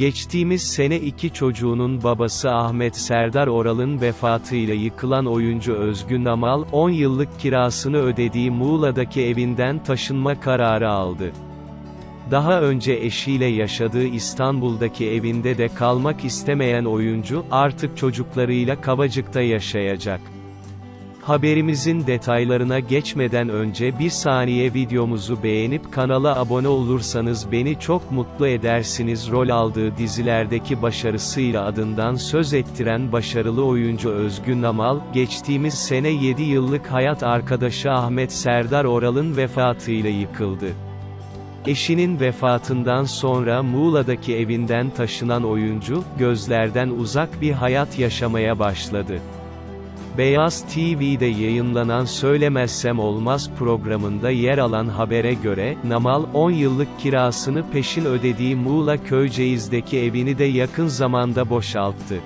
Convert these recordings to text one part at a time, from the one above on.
Geçtiğimiz sene iki çocuğunun babası Ahmet Serdar Oral'ın vefatıyla yıkılan oyuncu Özgün Amal, 10 yıllık kirasını ödediği Muğla'daki evinden taşınma kararı aldı. Daha önce eşiyle yaşadığı İstanbul'daki evinde de kalmak istemeyen oyuncu, artık çocuklarıyla Kavacık'ta yaşayacak. Haberimizin detaylarına geçmeden önce bir saniye videomuzu beğenip kanala abone olursanız beni çok mutlu edersiniz. Rol aldığı dizilerdeki başarısıyla adından söz ettiren başarılı oyuncu Özgün Amal, geçtiğimiz sene 7 yıllık hayat arkadaşı Ahmet Serdar Oral'ın vefatıyla yıkıldı. Eşinin vefatından sonra Muğla'daki evinden taşınan oyuncu, gözlerden uzak bir hayat yaşamaya başladı. Beyaz TV'de yayınlanan Söylemezsem Olmaz programında yer alan habere göre, Namal, 10 yıllık kirasını peşin ödediği Muğla Köyceğiz'deki evini de yakın zamanda boşalttı.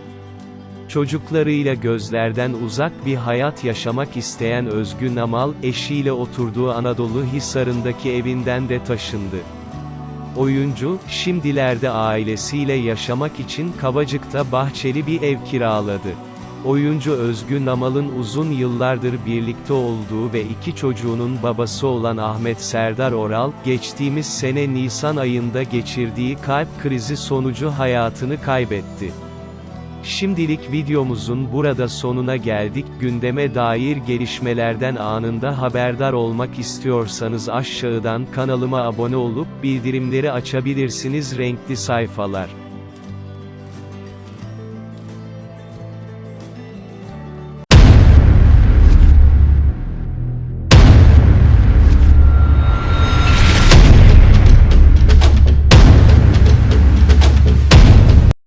Çocuklarıyla gözlerden uzak bir hayat yaşamak isteyen Özgün Namal, eşiyle oturduğu Anadolu Hisarı'ndaki evinden de taşındı. Oyuncu, şimdilerde ailesiyle yaşamak için Kavacık'ta bahçeli bir ev kiraladı. Oyuncu Özgün Namal'ın uzun yıllardır birlikte olduğu ve iki çocuğunun babası olan Ahmet Serdar Oral, geçtiğimiz sene Nisan ayında geçirdiği kalp krizi sonucu hayatını kaybetti. Şimdilik videomuzun burada sonuna geldik. Gündeme dair gelişmelerden anında haberdar olmak istiyorsanız aşağıdan kanalıma abone olup bildirimleri açabilirsiniz renkli sayfalar.